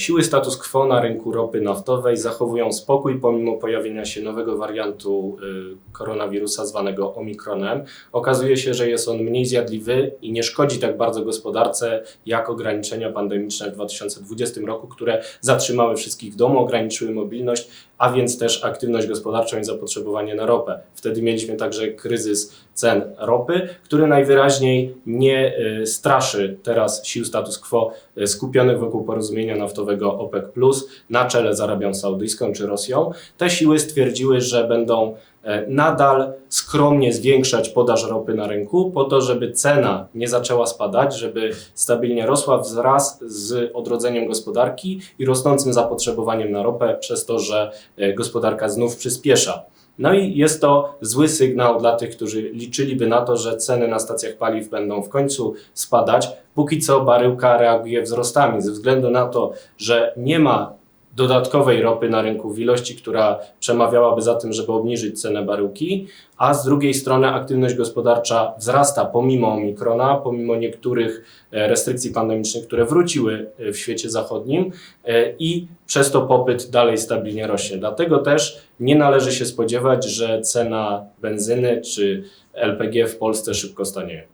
Siły status quo na rynku ropy naftowej zachowują spokój pomimo pojawienia się nowego wariantu y, koronawirusa zwanego omikronem. Okazuje się, że jest on mniej zjadliwy i nie szkodzi tak bardzo gospodarce jak ograniczenia pandemiczne w 2020 roku, które zatrzymały wszystkich w domu, ograniczyły mobilność, a więc też aktywność gospodarczą i zapotrzebowanie na ropę. Wtedy mieliśmy także kryzys cen ropy, który najwyraźniej nie y, straszy teraz sił status quo y, skupionych wokół porozumienia naftowego OPEC, na czele z Arabią Saudyjską czy Rosją. Te siły stwierdziły, że będą nadal skromnie zwiększać podaż ropy na rynku, po to, żeby cena nie zaczęła spadać, żeby stabilnie rosła wraz z odrodzeniem gospodarki i rosnącym zapotrzebowaniem na ropę, przez to, że e, gospodarka znów przyspiesza. No i jest to zły sygnał dla tych, którzy liczyliby na to, że ceny na stacjach paliw będą w końcu spadać. Póki co baryłka reaguje wzrostami ze względu na to, że nie ma dodatkowej ropy na rynku w ilości, która przemawiałaby za tym, żeby obniżyć cenę baryłki, a z drugiej strony aktywność gospodarcza wzrasta pomimo omikrona, pomimo niektórych e, restrykcji pandemicznych, które wróciły e, w świecie zachodnim e, i przez to popyt dalej stabilnie rośnie. Dlatego też nie należy się spodziewać, że cena benzyny czy LPG w Polsce szybko stanieje.